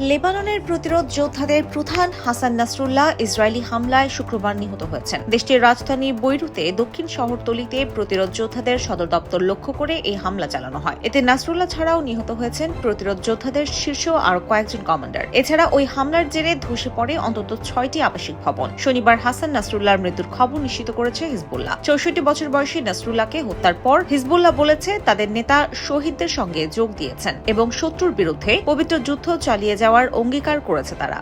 লেবাননের প্রতিরোধ যোদ্ধাদের প্রধান হাসান নাসরুল্লাহ ইসরায়েলি হামলায় শুক্রবার নিহত হয়েছেন। দেশটির রাজধানী বৈরুতে দক্ষিণ শহরতলিতে প্রতিরোধ যোদ্ধাদের সদর দপ্তর লক্ষ্য করে এই হামলা চালানো হয়। এতে নাসরুল্লাহ ছাড়াও নিহত হয়েছেন প্রতিরোধ যোদ্ধাদের শীর্ষ আরও কয়েকজন কমান্ডার। এছাড়া ওই হামলার জেরে ধসে পড়ে অন্তত ছয়টি আবাসিক ভবন। শনিবার হাসান নাসরুল্লাহর মৃত্যুর খবর নিশ্চিত করেছে হিজবুল্লাহ। চৌষট্টি বছর বয়সী নাসরুল্লাহকে হত্যার পর হিজবুল্লাহ বলেছে, তাদের নেতা শহীদদের সঙ্গে যোগ দিয়েছেন এবং শত্রুর বিরুদ্ধে পবিত্র যুদ্ধ চালিয়ে যাওয়ার অঙ্গীকার করেছে তারা।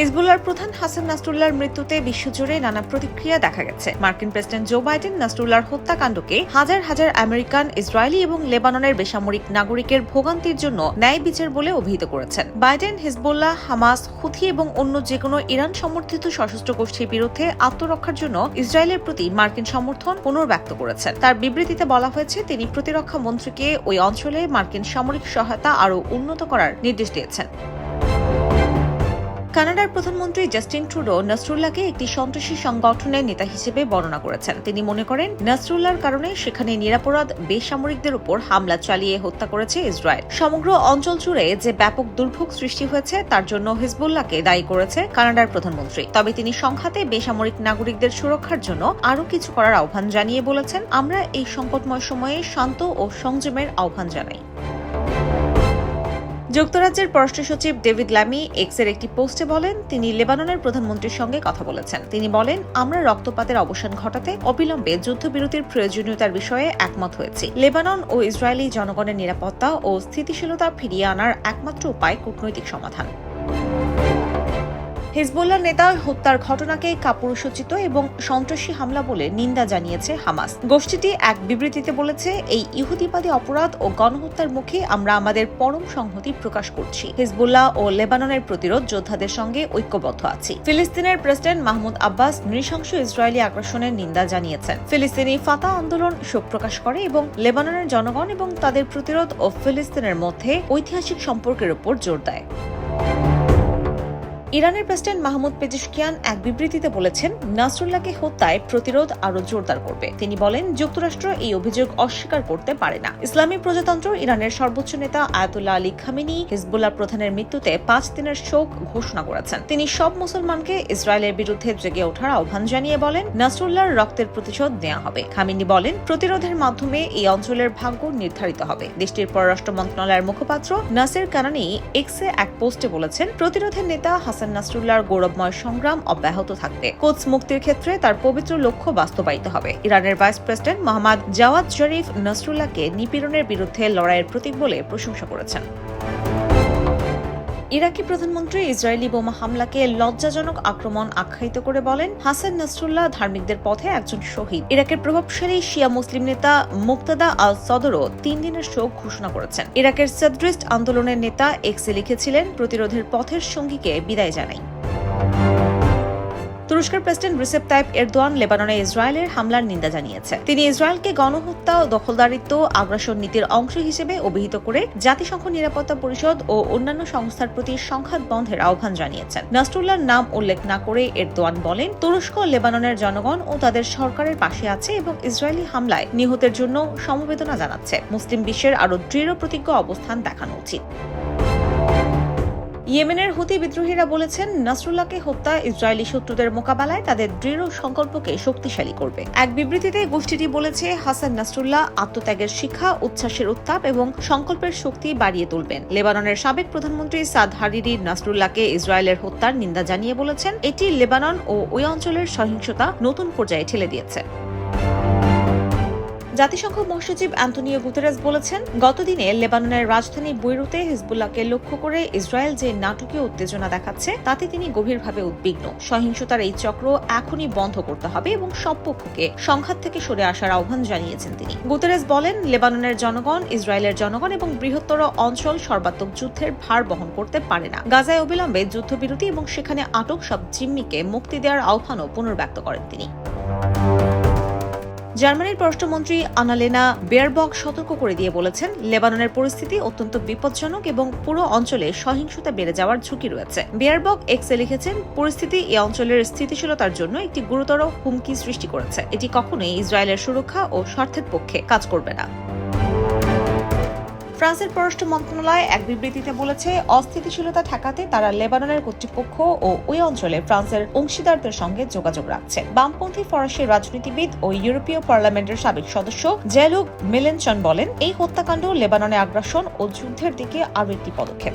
হিজবুল্লাহর প্রধান হাসান নাসরুল্লাহর মৃত্যুতে বিশ্বজুড়ে নানা প্রতিক্রিয়া দেখা গেছে। মার্কিন প্রেসিডেন্ট জো বাইডেন নাসরুল্লাহর হত্যাকাণ্ডকে হাজার হাজার আমেরিকান, ইসরায়েলি এবং লেবাননের বেসামরিক নাগরিকের ভোগান্তির জন্য ন্যায় বিচার বলে অভিহিত করেছেন। বাইডেন, হিজবুল্লাহ, হামাস, হুথি এবং অন্য যে কোনো ইরান সমর্থিত সশস্ত্র গোষ্ঠীর বিরুদ্ধে আত্মরক্ষার জন্য ইসরায়েলের প্রতি মার্কিন সমর্থন পুনর্ব্যক্ত করেছেন। তার বিবৃতিতে বলা হয়েছে, তিনি প্রতিরক্ষা মন্ত্রীকে ওই অঞ্চলে মার্কিন সামরিক সহায়তা আরও উন্নত করার নির্দেশ দিয়েছেন। কানাডার প্রধানমন্ত্রী জাস্টিন ট্রুডো নাসরুল্লাহকে একটি সন্ত্রাসী সংগঠনের নেতা হিসেবে বর্ণনা করেছেন। তিনি মনে করেন, নাসরুল্লাহর কারণে সেখানে নিরাপরাধ বেসামরিকদের উপর হামলা চালিয়ে হত্যা করেছে ইসরায়েল। সমগ্র অঞ্চল জুড়ে যে ব্যাপক দুর্ভোগ সৃষ্টি হয়েছে, তার জন্য হিজবুল্লাহকে দায়ী করেছে কানাডার প্রধানমন্ত্রী। তবে তিনি সংখ্যাতে বেসামরিক নাগরিকদের সুরক্ষার জন্য আরও কিছু করার আহ্বান জানিয়ে বলেছেন, আমরা এই সংকটময় সময়ে শান্ত ও সংযমের আহ্বান জানাই। যুক্তরাজ্যের পররাষ্ট্র সচিব ডেভিড ল্যামি এক্সের একটি পোস্টে বলেন, তিনি লেবাননের প্রধানমন্ত্রীর সঙ্গে কথা বলেছেন। তিনি বলেন, আমরা রক্তপাতের অবসান ঘটাতে অবিলম্বে যুদ্ধবিরতির প্রয়োজনীয়তার বিষয়ে একমত হয়েছি। লেবানন ও ইসরায়েলি জনগণের নিরাপত্তা ও স্থিতিশীলতা ফিরিয়ে আনার একমাত্র উপায় কূটনৈতিক সমাধান। হিজবুল্লাহ নেতা হত্যার ঘটনাকে কাপুরুষোচিত এবং সন্ত্রাসী হামলা বলে নিন্দা জানিয়েছে হামাস। গোষ্ঠীটি এক বিবৃতিতে বলেছে, এই ইহুদিবাদী অপরাধ ও গণহত্যার মুখে আমরা আমাদের পরম সংহতি প্রকাশ করছি। হিজবুল্লাহ ও লেবাননের প্রতিরোধ যোদ্ধাদের সঙ্গে ঐক্যবদ্ধ আছি। ফিলিস্তিনের প্রেসিডেন্ট মাহমুদ আব্বাস নৃশংস ইসরায়েলি আগ্রাসনের নিন্দা জানিয়েছেন। ফিলিস্তিনি ফাতা আন্দোলন শোক প্রকাশ করে এবং লেবাননের জনগণ এবং তাদের প্রতিরোধ ও ফিলিস্তিনের মধ্যে ঐতিহাসিক সম্পর্কের উপর জোর দেয়। ইরানের প্রেসিডেন্ট মাহমুদ পেজিশকিয়ান এক বিবৃতিতে বলেছেন, নাসরুল্লাহকে হত্যায় প্রতিরোধ আরও জোরদার করবে। তিনি বলেন, যুক্তরাষ্ট্র এই অভিযোগ অস্বীকার করতে পারে না। ইসলামী প্রজাতন্ত্র ইরানের সর্বোচ্চ নেতা আয়াতুল্লাহ আলী খামিনি হিজবুল্লাহ প্রধানের মৃত্যুতে পাঁচ দিনের শোক ঘোষণা করেছেন। তিনি সব মুসলমানকে ইসরায়েলের বিরুদ্ধে জেগে ওঠার আহ্বান জানিয়ে বলেন, নাসরুল্লাহর রক্তের প্রতিশোধ নেওয়া হবে। খামিনি বলেন, প্রতিরোধের মাধ্যমে এই অঞ্চলের ভাগ্য নির্ধারিত হবে। দেশটির পররাষ্ট্র মন্ত্রণালয়ের মুখপাত্র নাসের কানানি এক্সে এক পোস্টে বলেছেন, প্রতিরোধের নেতা হাসান নাসরুল্লাহর গৌরবময় সংগ্রাম অব্যাহত থাকবে। কোচ মুক্তির ক্ষেত্রে তার পবিত্র লক্ষ্য বাস্তবায়িত হবে। ইরানের vice president Mohammad Javad Sharif নাসরুল্লাহকে নিপীড়নের বিরুদ্ধে লড়াইয়ের প্রতীক বলে প্রশংসা করেছেন। ইরাকি প্রধানমন্ত্রী ইসরায়েলি বোমা হামলাকে লজ্জাজনক আক্রমণ আখ্যায়িত করে বলেন, হাসান নাসরুল্লাহ ধার্মিকদের পথে একজন শহীদ। ইরাকের প্রভাবশালী শিয়া মুসলিম নেতা মুক্তাদা আল সদরও তিন দিনের শোক ঘোষণা করেছেন। ইরাকের সেদ্রিস্ট আন্দোলনের নেতা এক্সে লিখেছিলেন, প্রতিরোধের পথের সঙ্গীকে বিদায় জানাই। তুরস্কের প্রেসিডেন্ট রিসেপ তাইপ এরদোয়ান লেবাননে ইসরায়েলের হামলার নিন্দা জানিয়েছে। তিনি ইসরায়েলকে গণহত্যা দখলদারিত্ব, আগ্রাসন নীতির অংশ হিসেবে অভিহিত করে জাতিসংঘ নিরাপত্তা পরিষদ ও অন্যান্য সংস্থার প্রতি সংঘাত বন্ধের আহ্বান জানিয়েছেন। নাসরুল্লাহর নাম উল্লেখ না করে এরদোয়ান বলেন, তুরস্ক, লেবাননের জনগণ ও তাদের সরকারের পাশে আছে এবং ইসরায়েলি হামলায় নিহতের জন্য সমবেদনা জানাচ্ছে। মুসলিম বিশ্বের আরও দৃঢ় প্রতিজ্ঞ অবস্থান দেখানো উচিত। ইয়েমেনের হুতি বিদ্রোহীরা বলেছেন, নাসরুল্লাহকে হত্যা ইসরায়েলি শত্রুদের মোকাবেলায় তাদের দৃঢ় সংকল্পকে শক্তিশালী করবে। এক বিবৃতিতে গোষ্ঠীটি বলেছে, হাসান নাসরুল্লাহ আত্মত্যাগের শিক্ষা উচ্ছ্বাসের উত্তাপ এবং সংকল্পের শক্তি বাড়িয়ে তুলবেন। লেবাননের সাবেক প্রধানমন্ত্রী সাদ হারিরি নাসরুল্লাহকে ইসরায়েলের হত্যার নিন্দা জানিয়ে বলেছেন, এটি লেবানন ও ওই অঞ্চলের সহিংসতা নতুন পর্যায়ে ঠেলে দিয়েছে। জাতিসংঘ মহাসচিব অ্যান্টনিও গুতেরেস বলেছেন, গতদিনে লেবাননের রাজধানী বৈরুতে হিজবুল্লাহকে লক্ষ্য করে ইসরায়েল যে নাটকীয় উত্তেজনা দেখাচ্ছে, তাতে তিনি গভীরভাবে উদ্বিগ্ন। সহিংসতার এই চক্র এখনই বন্ধ করতে হবে এবং সব পক্ষকে সংঘাত থেকে সরে আসার আহ্বান জানিয়েছেন তিনি। গুতেরেস বলেন, লেবাননের জনগণ, ইসরায়েলের জনগণ এবং বৃহত্তর অঞ্চল সর্বাত্মক যুদ্ধের ভার বহন করতে পারে না। গাজায় অবিলম্বে যুদ্ধবিরতি এবং সেখানে আটক সব জিম্মিকে মুক্তি দেওয়ার আহ্বানও পুনর্ব্যক্ত করেন তিনি। জার্মানির পররাষ্ট্রমন্ত্রী আনালেনা বেয়ারবক সতর্ক করে দিয়ে বলেছেন, লেবাননের পরিস্থিতি অত্যন্ত বিপজ্জনক এবং পুরো অঞ্চলে সহিংসতা বেড়ে যাওয়ার ঝুঁকি রয়েছে। বেয়ারবক এক্সে লিখেছেন, পরিস্থিতি এই অঞ্চলের স্থিতিশীলতার জন্য একটি গুরুতর হুমকি সৃষ্টি করেছে। এটি কখনোই ইসরায়েলের সুরক্ষা ও স্বার্থের পক্ষে কাজ করবে না। ফ্রান্সের পররাষ্ট্র মন্ত্রণালয় এক বিবৃতিতে বলেছে, অস্থিতিশীলতা ঠেকাতে তারা লেবাননের কর্তৃপক্ষ ও ওই অঞ্চলে ফ্রান্সের অংশীদারদের সঙ্গে যোগাযোগ রাখছে। বামপন্থী ফরাসি রাজনীতিবিদ ও ইউরোপীয় পার্লামেন্টের সাবেক সদস্য জেলুক মিলেনচন বলেন, এই হত্যাকাণ্ড লেবাননে আগ্রাসন ও যুদ্ধের দিকে আরও একটি পদক্ষেপ।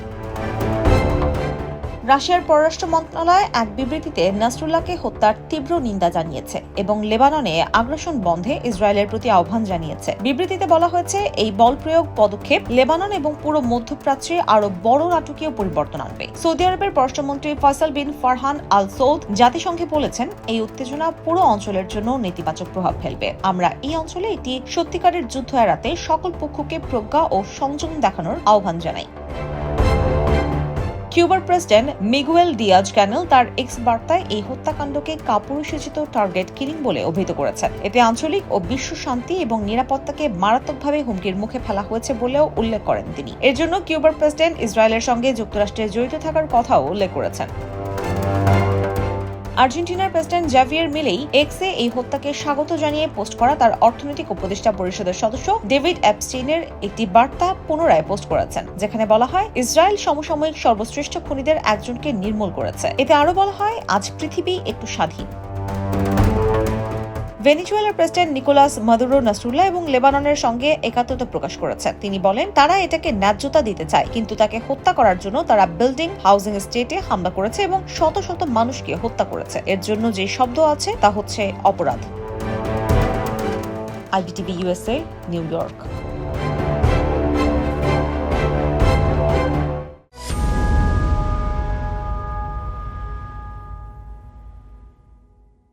রাশিয়ার পররাষ্ট্র মন্ত্রণালয় এক বিবৃতিতে নাসরুল্লাহকে হত্যার তীব্র নিন্দা জানিয়েছে এবং লেবাননে আগ্রাসন বন্ধে ইসরায়েলের প্রতি আহ্বান জানিয়েছে। বিবৃতিতে বলা হয়েছে, এই বল প্রয়োগ পদক্ষেপ লেবানন এবং পুরো মধ্যপ্রাচ্যে আরও বড় নাটকীয় পরিবর্তন আনবে। সৌদি আরবের পররাষ্ট্রমন্ত্রী ফয়সাল বিন ফারহান আল সৌদ জাতিসংঘে বলেছেন, এই উত্তেজনা পুরো অঞ্চলের জন্য নেতিবাচক প্রভাব ফেলবে। আমরা এই অঞ্চলে একটি সত্যিকারের যুদ্ধ এড়াতে সকল পক্ষকে প্রজ্ঞা ও সংযম দেখানোর আহ্বান জানাই। কিউবার প্রেসিডেন্ট মিগুয়েল ডিয়াজ ক্যানেল তার এক্স বার্তায় এই হত্যাকাণ্ডকে কাপুরুষোচিত টার্গেট কিলিং বলে অভিহিত করেছেন। এতে আঞ্চলিক ও বিশ্ব শান্তি এবং নিরাপত্তাকে মারাত্মকভাবে হুমকির মুখে ফেলা হয়েছে বলেও উল্লেখ করেন তিনি। এর জন্য কিউবার প্রেসিডেন্ট ইসরায়েলের সঙ্গে যুক্তরাষ্ট্রে জড়িত থাকার কথাও উল্লেখ করেছেন। আর্জেন্টিনার প্রেসিডেন্ট জাভিয়ার মিলেই এক্সে এই হত্যাকে স্বাগত জানিয়ে পোস্ট করা তার অর্থনৈতিক উপদেষ্টা পরিষদের সদস্য ডেভিড অ্যাপস্টিনের একটি বার্তা পুনরায় পোস্ট করেছেন, যেখানে বলা হয় ইসরায়েল সমসাময়িক সর্বশ্রেষ্ঠ খুনিদের একজনকে নির্মূল করেছে। এতে আরও বলা হয়, আজ পৃথিবী একটু স্বাধীন। ভেনিজুয়েলার প্রেসিডেন্ট নিকোলাস মাদুরো নাসরুল্লাহ এবং লেবাননের সঙ্গে একাত্মতা প্রকাশ করেছেন। তিনি বলেন, তারা এটাকে ন্যায্যতা দিতে চায়, কিন্তু তাকে হত্যা করার জন্য তারা বিল্ডিং হাউজিং স্টেটে হামলা করেছে এবং শত শত মানুষকে হত্যা করেছে। এর জন্য যে শব্দ আছে, তা হচ্ছে অপরাধ। IBTV USA New York.